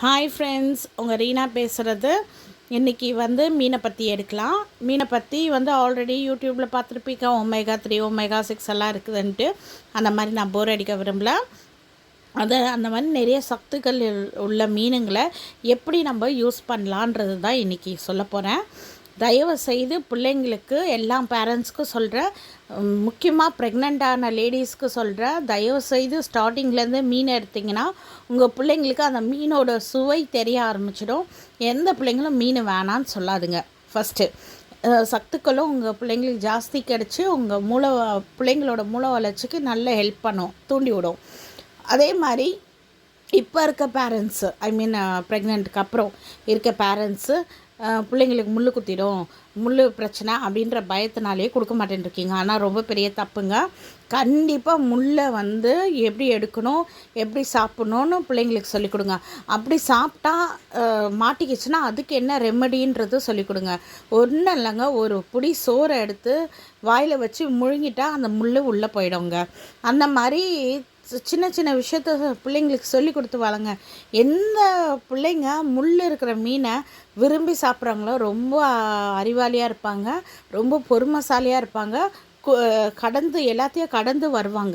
Hi friends உங்கள் ரீனா பேசுகிறது இன்றைக்கி வந்து மீனை பற்றி எடுக்கலாம். மீனை பற்றி வந்து ஆல்ரெடி யூடியூப்பில் பார்த்துருப்பீங்க. ஒமேகா த்ரீ ஒமேகா சிக்ஸ் எல்லாம் இருக்குதுன்ட்டு. அந்த மாதிரி நான் போர் அடிக்க விரும்பல. அதை அந்த மாதிரி நிறைய சத்துக்கள் உள்ள மீனுங்களை எப்படி நம்ம யூஸ் பண்ணலான்றது தான் இன்றைக்கி சொல்ல போகிறேன் தயவு செய்து பிள்ளைங்களுக்கு எல்லா பேரண்ட்ஸ்க்கும் சொல்கிறேன் முக்கியமாக ப்ரெக்னெண்ட்டான லேடிஸ்க்கு சொல்கிறேன் தயவு செய்து ஸ்டார்டிங்லேருந்து மீன் எடுத்திங்கன்னா உங்கள் பிள்ளைங்களுக்கு அந்த மீனோட சுவை தெரிய ஆரம்பிச்சிடும். எந்த பிள்ளைங்களும் மீன் வேணான்னு சொல்லாதுங்க. ஃபஸ்ட்டு சத்துக்களும் உங்கள் பிள்ளைங்களுக்கு ஜாஸ்தி கிடச்சி உங்கள் மூளை பிள்ளைங்களோட மூளை வளர்ச்சிக்கு நல்ல ஹெல்ப் பண்ணும் தூண்டி விடும். அதே மாதிரி இப்போ இருக்க பேரண்ட்ஸு ஐ மீன் ப்ரெக்னென்ட்டுக்கு அப்புறம் இருக்க பேரண்ட்ஸு பிள்ளைங்களுக்கு முள் குத்திடும் முள் பிரச்சனை அப்படின்ற பயத்தினாலே கொடுக்க மாட்டேன்ருக்கீங்க. ஆனால் ரொம்ப பெரிய தப்புங்க. கண்டிப்பாக முள்ளை வந்து எப்படி எடுக்கணும் எப்படி சாப்பிட்ணுன்னு பிள்ளைங்களுக்கு சொல்லிக் கொடுங்க. அப்படி சாப்பிட்டா மாட்டிக்கிச்சுன்னா அதுக்கு என்ன ரெமடின்றது சொல்லிக் கொடுங்க. ஒன்றும் இல்லைங்க. ஒரு புடி சோறை எடுத்து வாயில் வச்சு முழுங்கிட்டா அந்த முள் உள்ளே போயிடுங்க. அந்த மாதிரி சின்ன சின்ன விஷயத்த பிள்ளைங்களுக்கு சொல்லி கொடுத்து வளங்க எந்த பிள்ளைங்க முள் இருக்கிற மீனை விரும்பி சாப்பிட்றாங்களோ ரொம்ப அறிவாளியாக இருப்பாங்க ரொம்ப பொறுமைசாலியாக இருப்பாங்க கடந்து எல்லாத்தையும் கடந்து வருவாங்க.